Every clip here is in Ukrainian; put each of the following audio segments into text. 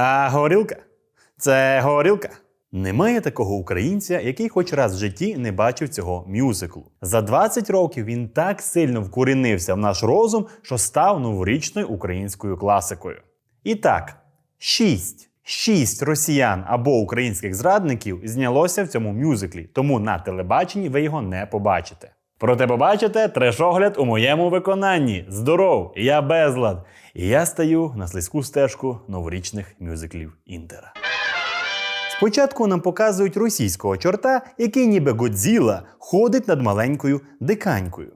А горілка? Це горілка. Немає такого українця, який хоч раз в житті не бачив цього мюзиклу. За 20 років він так сильно вкорінився в наш розум, що став новорічною українською класикою. І так, шість. Шість росіян або українських зрадників знялося в цьому мюзиклі, тому на телебаченні ви його не побачите. Проте побачите трешогляд у моєму виконанні. Здоров! Я безлад. І я стаю на слизьку стежку новорічних мюзиклів Інтера. Спочатку нам показують російського чорта, який ніби Годзіла ходить над маленькою диканькою.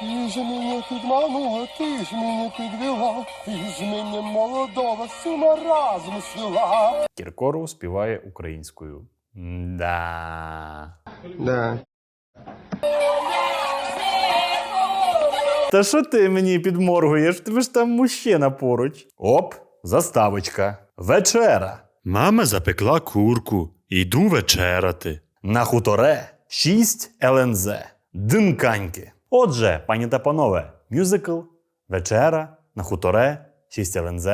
Ти ж мене підманула, ти ж мене підвела, ти ж мене молодого з разом свела. Кіркоров співає українською. Да. Да. Та що ти мені підморгуєш? Ти ж там мужчина поруч. Оп, заставочка. Вечера. Мама запекла курку. Йду вечеряти. На хуторе 6 ЛНЗ. Динканьки. Отже, пані та панове, мюзикл, вечера, на хуторе, 6 ЛНЗ,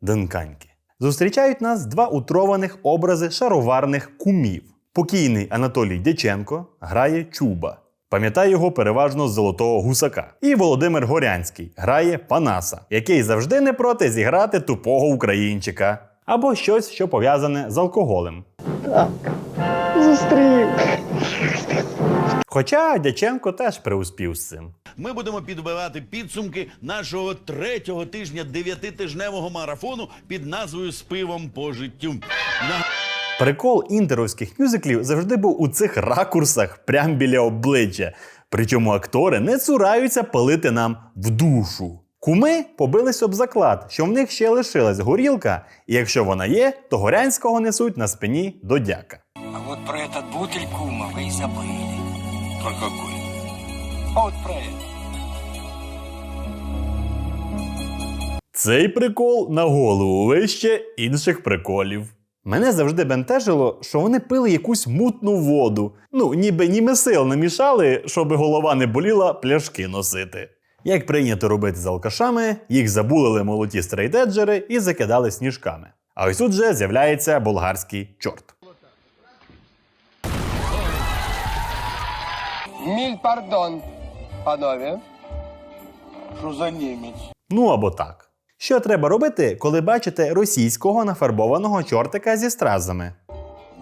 динканьки. Зустрічають нас два утрованих образи шароварних кумів. Покійний Анатолій Дяченко грає Чуба. Пам'ятаю його переважно з золотого гусака. І Володимир Горянський грає Панаса, який завжди не проти зіграти тупого українчика або щось, що пов'язане з алкоголем. Зустрів. Хоча Дяченко теж преуспів з цим. Ми будемо підбивати підсумки нашого третього тижня дев'ятитижневого марафону під назвою З пивом по життю. На Прикол інтеровських мюзиклів завжди був у цих ракурсах прямо біля обличчя. Причому актори не цураються палити нам в душу. Куми побились об заклад, що в них ще лишилась горілка, і якщо вона є, то горянського несуть на спині до дяка. А вот про этот бутыль кума вы и забыли. Про какой? А вот про это. Цей прикол на голову вище інших приколів. Мене завжди бентежило, що вони пили якусь мутну воду. Ну, ніби німи сил намішали, щоб голова не боліла пляшки носити. Як прийнято робити з алкашами, їх забулили молоді стрейдеджери і закидали сніжками. А ось тут же з'являється болгарський чорт. Міль пардон, панове. Что за немец? Ну або так. Що треба робити, коли бачите російського нафарбованого чортика зі стразами?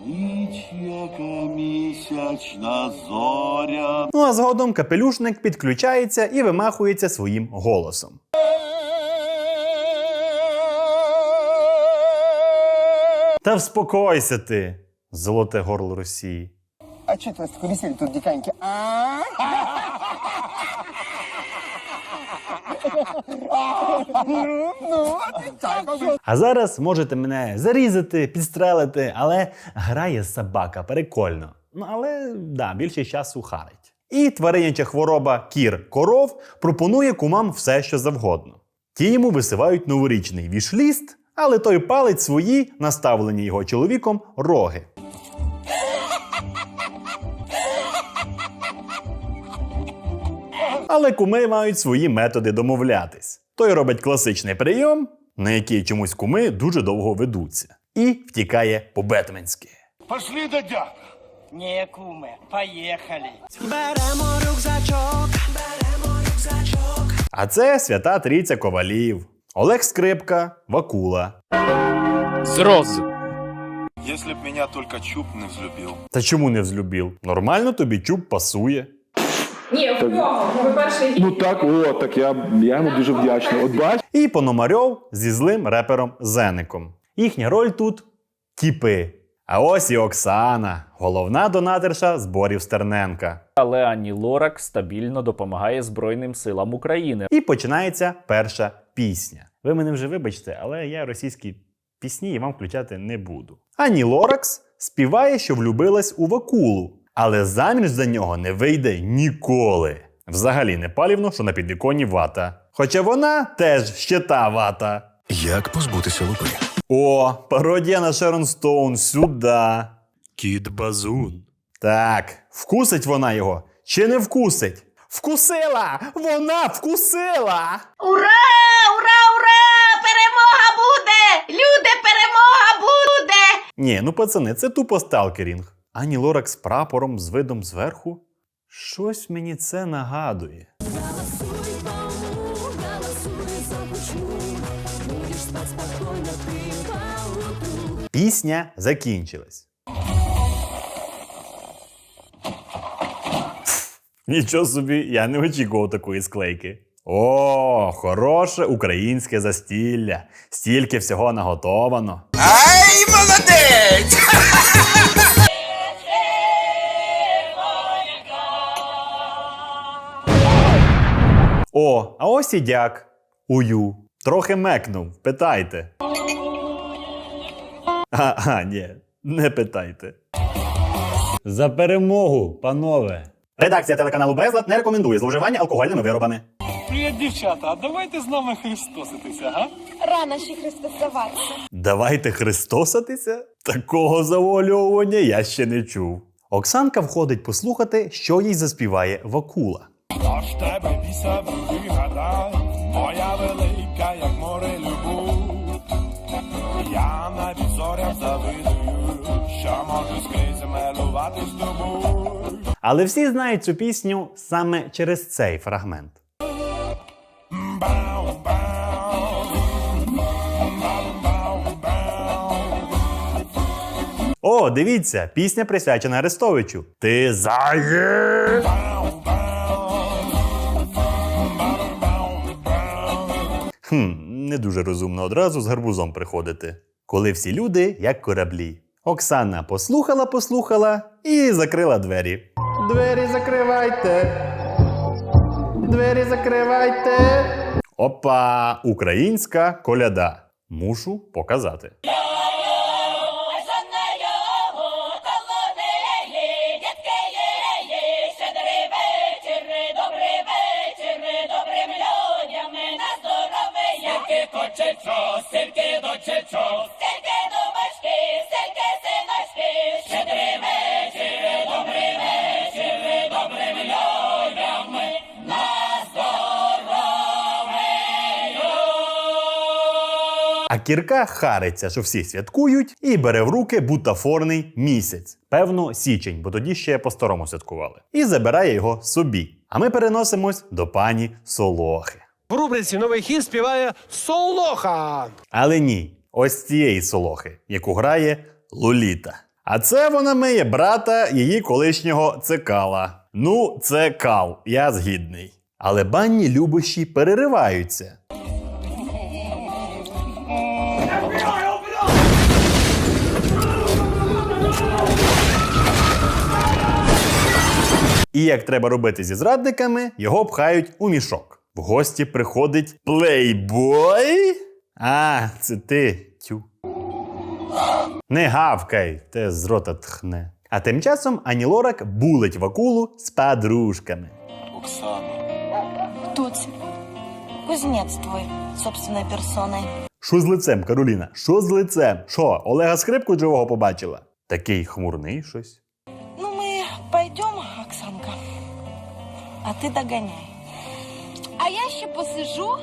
ніч, яка місячна зоря. Ну а згодом капелюшник підключається і вимахується своїм голосом. Та вспокойся ти, золоте горло Росії. А у вас такое тут диканьки? А? Ну, ну, так, А зараз можете мене зарізати, підстрелити, але грає собака прикольно. Ну але да, більше часу харить. І твариняча хвороба кір коров пропонує кумам все, що завгодно. Ті йому висивають новорічний вішліст, але той палить свої, наставлені його чоловіком, роги. Але куми мають свої методи домовлятись. Той робить класичний прийом, на який чомусь куми дуже довго ведуться, і втікає по-бетменськи. Пошли до дяка. Не, куме, поехали. А це свята трійця ковалів, Олег Скрипка, Вакула. Если б меня только Чуб не взлюбил. Та чому не взлюбів? Нормально тобі чуб пасує. Ні, в кого? Ви перший Ну так, о, так я, я йому дуже вдячний. От бач, І Пономарьов зі злим репером Зеником. Їхня роль тут тіпи. А ось і Оксана, головна донатерша зборів Стерненка. Але Ані Лорак стабільно допомагає Збройним силам України. І починається перша пісня. Ви мене вже вибачте, але я російські пісні і вам включати не буду. Ані Лоракс співає, що влюбилась у Вакулу, але заміж за нього не вийде ніколи. Взагалі не палівно, що на підвіконі вата. Хоча вона теж ще та вата. Як позбутися лупи? О, пародія на Шерон Стоун сюди. Кіт базун. Так, вкусить вона його чи не вкусить? Вкусила! Вона вкусила! Ура! Ура, ура! Перемога буде! Люди, перемога буде! Ні, ну пацани, це тупо сталкерінг. Ані Лорак з прапором з видом зверху. Щось мені це нагадує. Пісня закінчилась. Нічого собі, я не очікував такої склейки. О, хороше українське застілля. Стільки всього наготовано. Ай, молодець! О, а ось і дяк. Ую. Трохи мекнув. Питайте. А, а, ні, не питайте. За перемогу, панове. Редакція телеканалу Безлад не рекомендує зловживання алкогольними виробами. Привет, дівчата, а давайте з нами христоситися, га? Рано ще христосуватися. Давайте христосатися? Такого завуальовування я ще не чув. Оксанка входить послухати, що їй заспіває Вакула. Аж тебе після вигадав, моя велика, як море любов. Я навіть зорям завидую, що можу скрізь милувати з тобою. Але всі знають цю пісню саме через цей фрагмент. О, дивіться, пісня присвячена Арестовичу. Ти заєр! Хм, не дуже розумно одразу з гарбузом приходити. Коли всі люди як кораблі. Оксана послухала, послухала і закрила двері. Двері закривайте. Двері закривайте. Опа, українська коляда. Мушу показати. А кірка хариться, що всі святкують, і бере в руки бутафорний місяць. Певно, січень, бо тоді ще по-старому святкували. І забирає його собі. А ми переносимось до пані Солохи. В рубриці новий хіт співає Солоха. Але ні, ось цієї солохи, яку грає Лоліта. А це вона миє брата її колишнього цикала. Ну, це кал, я згідний. Але банні любощі перериваються. І як треба робити зі зрадниками, його пхають у мішок. В гості приходить плейбой. А, це ти, тю. Не гавкай, те з рота тхне. А тим часом Ані Лорак булить Вакулу з подружками. Оксана, Кто це? Кузнец твой, собственной персоной. Що з лицем, Кароліна? Що з лицем? Що, Олега скрипку живого побачила? Такий хмурний щось. Ну, мы пойдем, Оксанка. А ты догоняй. А я ще посижу.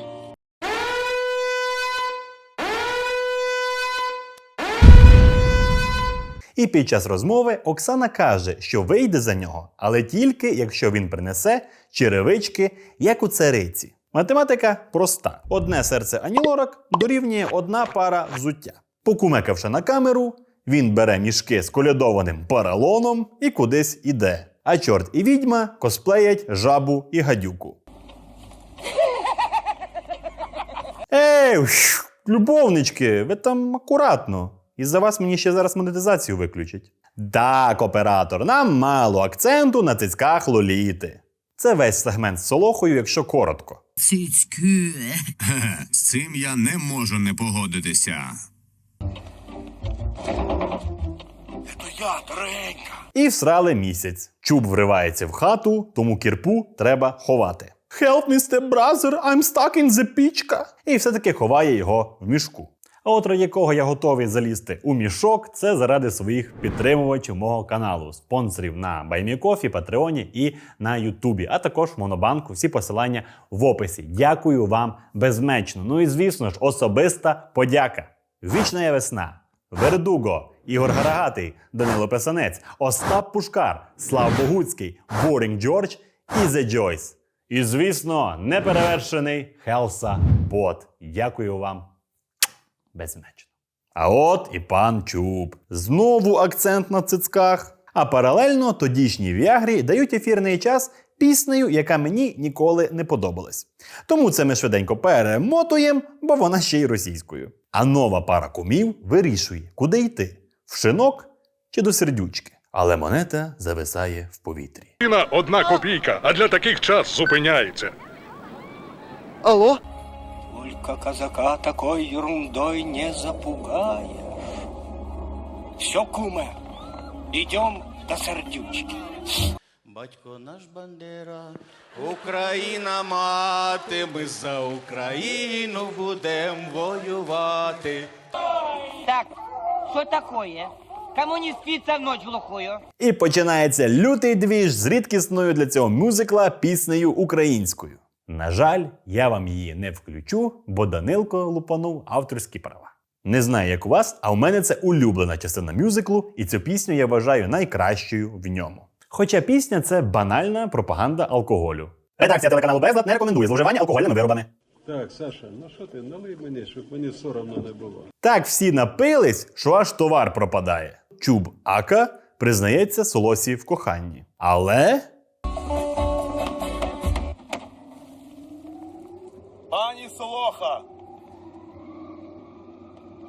І під час розмови Оксана каже, що вийде за нього, але тільки якщо він принесе черевички, як у цариці. Математика проста: одне серце Ані Лорак дорівнює одна пара взуття. Покумекавши на камеру, він бере мішки з колядованим паралоном і кудись іде. А чорт і відьма косплеять жабу і гадюку. Ей, любовнички, ви там акуратно. Із-за вас мені ще зараз монетизацію виключать. Так, оператор, нам мало акценту на цицьках лоліти. Це весь сегмент з солохою, якщо коротко. Цицьки. З цим я не можу не погодитися. це я, дорогенька. І всрали місяць. Чуб вривається в хату, тому кірпу треба ховати. Help me, step brother, I'm stuck in the пічка. І все-таки ховає його в мішку. А от ради якого я готовий залізти у мішок, це заради своїх підтримувачів мого каналу, спонсорів на Баймікофі, Патреоні і на Ютубі, а також Монобанку. Всі посилання в описі. Дякую вам безмечно. Ну і звісно ж, особиста подяка. Вічна весна. Вердуго, Ігор Гарагатий, Данило Писанець, Остап Пушкар, Слав Богуцький, Борінг Джордж і The Joyce. І, звісно, неперевершений Хелса Бот. Дякую вам безмечно. А от і пан Чуб. Знову акцент на цицках. А паралельно тодішній Віагрі дають ефірний час піснею, яка мені ніколи не подобалась. Тому це ми швиденько перемотуємо, бо вона ще й російською. А нова пара кумів вирішує, куди йти: в шинок чи до сердючки. Але монета зависає в повітрі. Одна копійка, а для таких час зупиняється. Алло? Только казака такой ерундой не запугаешь. Все, куме, идем до сердючки. Батько наш Бандера, Україна мати, ми за Україну будем воювати. Так, что такое? Кому не спится в ночь глухую? І починається лютий двіж з рідкісною для цього мюзикла піснею українською. На жаль, я вам її не включу, бо Данилко лупанув авторські права. Не знаю, як у вас, а у мене це улюблена частина мюзиклу, і цю пісню я вважаю найкращою в ньому. Хоча пісня це банальна пропаганда алкоголю. Редакція телеканалу Безлад не рекомендує зловживання алкогольними виробами. Так, Саша, ну що ти, налий мені, щоб мені соромно не було. Так всі напились, що аж товар пропадає. Чуб Ака признається Солосі в коханні. Але Пані Солоха.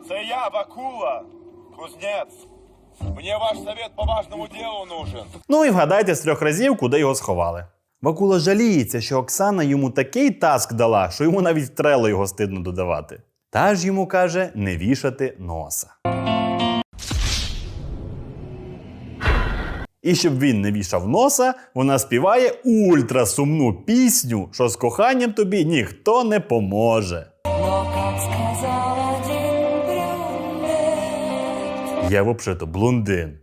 Це я, Вакула, кузнець. Мені ваш совет по важному ділу нужен. Ну і вгадайте з трьох разів, куди його сховали. Вакула жаліється, що Оксана йому такий таск дала, що йому навіть в трело його стидно додавати. Та ж йому каже не вішати носа. І щоб він не вішав носа, вона співає ультрасумну пісню, що з коханням тобі ніхто не поможе. Я взагалі-то блондин.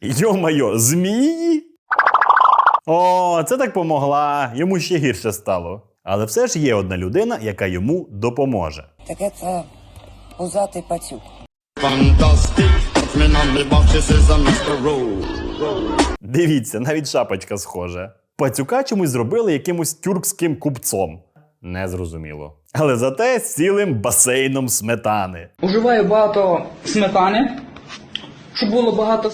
Йо-майо, змії? О, це так помогла. Йому ще гірше стало. Але все ж є одна людина, яка йому допоможе. Так это пузатый пацюк. Дивіться, навіть шапочка схожа. Пацюка чомусь зробили якимось тюркським купцом. Незрозуміло. Але зате з цілим басейном сметани. Уживаю багато сметани, щоб було багато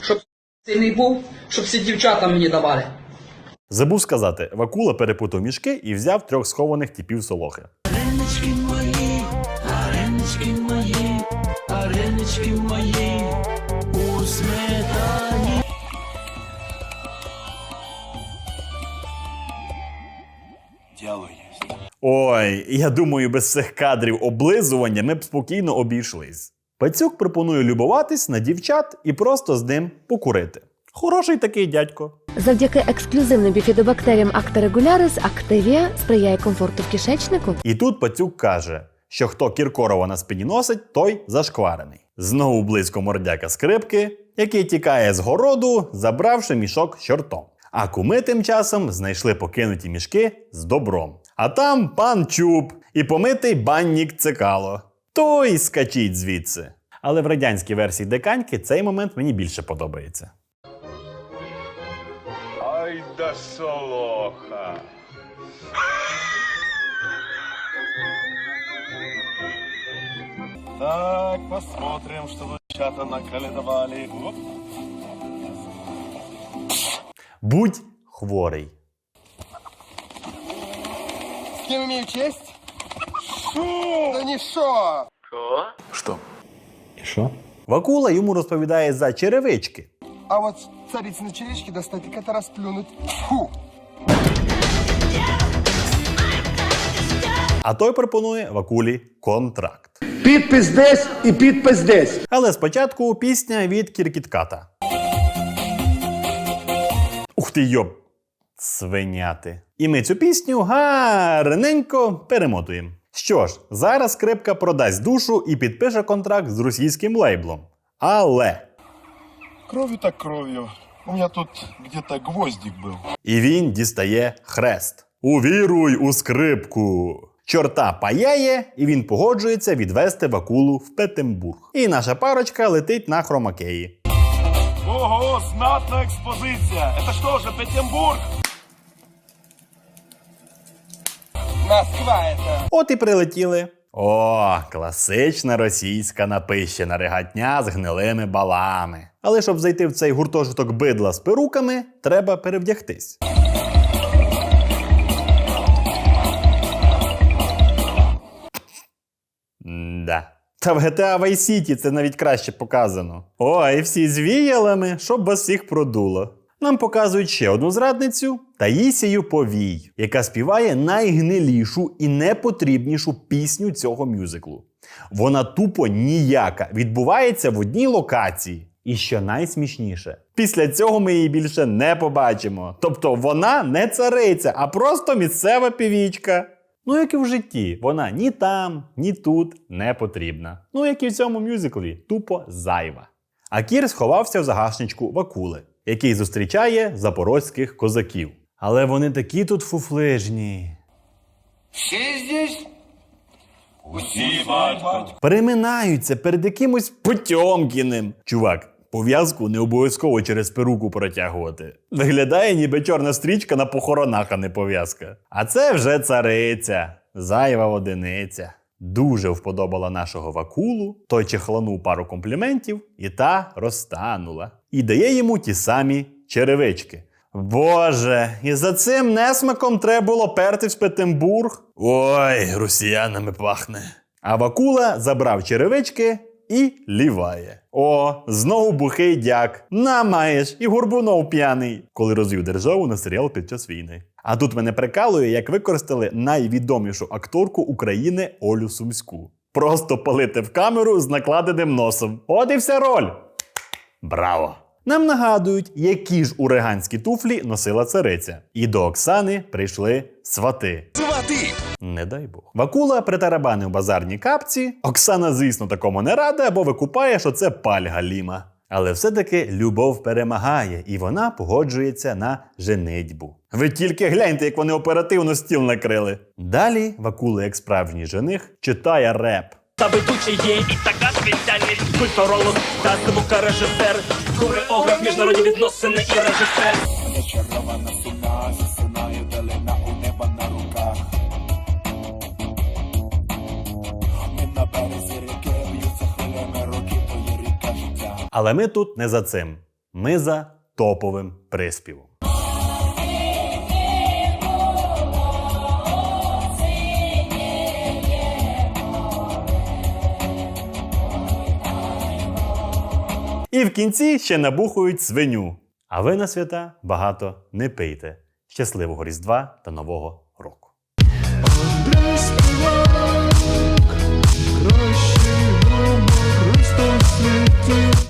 щоб сильний був, щоб всі дівчата мені давали. Забув сказати, Вакула перепутав мішки і взяв трьох схованих типів солохи. Дело есть. Ой, я думаю, без цих кадрів облизування ми б спокійно обійшлись. Пацюк пропонує любуватись на дівчат і просто з ним покурити. Хороший такий дядько. Завдяки ексклюзивним біфідобактеріям Acta regularis Activia сприяє комфорту в кишечнику. І тут пацюк каже, що хто Кіркорова на спині носить, той зашкварений. Знову близько мордяка скрипки, який тікає з городу, забравши мішок чортом. А куми тим часом знайшли покинуті мішки з добром. А там пан Чуб і помитий баннік цикало. Той скачіть звідси. Але в радянській версії деканьки цей момент мені більше подобається. Ай Солоха. Так, посмотрим, что тут чата наколедовали. Оп. Будь хворий. З ким имею честь? Шо? Да не шо. Вакула йому розповідає за черевички. А вот царицыны черечки достать, так это расплюнуть. Фу. А той пропонує Вакулі контракт. Підпис десь і підпис десь. Але спочатку пісня від Кіркітката. Ух ти йоб! Свиняти. І ми цю пісню гарненько перемотуємо. Що ж, зараз скрипка продасть душу і підпише контракт з російським лейблом. Але. Кровью так кровью. У меня тут где-то гвоздик был. І він дістає хрест. Увіруй у скрипку. Чорта паяє, і він погоджується відвести Вакулу в Петембург. І наша парочка летить на хромакеї. Ого, знатна експозиція. Это что же, Петербург? Москва это. От і прилетіли. О, класична російська напищена регатня з гнилими балами. Але щоб зайти в цей гуртожиток бидла з перуками, треба перевдягтись. Та в GTA Vice City це навіть краще показано. Ой, всі з віялами, щоб вас всіх продуло. Нам показують ще одну зрадницю Таїсію Повій, яка співає найгнилішу і непотрібнішу пісню цього мюзиклу. Вона тупо ніяка, відбувається в одній локації. І що найсмішніше, після цього ми її більше не побачимо. Тобто вона не цариця, а просто місцева півічка. Ну, як і в житті, вона ні там, ні тут не потрібна. Ну, як і в цьому мюзиклі, тупо зайва. А Кір сховався в загашничку Вакули, який зустрічає запорозьких козаків. Але вони такі тут фуфлижні. Все здесь? Усі бать. Переминаються перед якимось Потьомкіним. Чувак, пов'язку не обов'язково через перуку протягувати. Виглядає, ніби чорна стрічка на похоронах, а не пов'язка. А це вже цариця, зайва одиниця. Дуже вподобала нашого вакулу, той чехланув пару компліментів, і та розтанула. І дає йому ті самі черевички. Боже, і за цим несмаком треба було перти в Петембург. Ой, росіянами пахне. А Вакула забрав черевички і ліває. О, знову бухий дяк. На маєш, і Горбунов п'яний, коли розвів державу на серіал під час війни. А тут мене прикалує, як використали найвідомішу акторку України Олю Сумську. Просто палити в камеру з накладеним носом. От і вся роль. Браво! Нам нагадують, які ж уреганські туфлі носила цариця. І до Оксани прийшли свати. Свати! Не дай Бог. Вакула притарабанив базарні капці. Оксана, звісно, такому не рада, бо викупає, що це пальга ліма. Але все-таки любов перемагає, і вона погоджується на женитьбу. Ви тільки гляньте, як вони оперативно стіл накрили. Далі Вакула, як справжній жених, читає реп. Та є і така спеціальність культуролог та звукорежисер, хореограф, міжнародні відносини і режисер. Але ми тут не за цим. Ми за топовим приспівом. І в кінці ще набухують свиню. А ви на свята багато не пийте. Щасливого Різдва та Нового року! Христос світив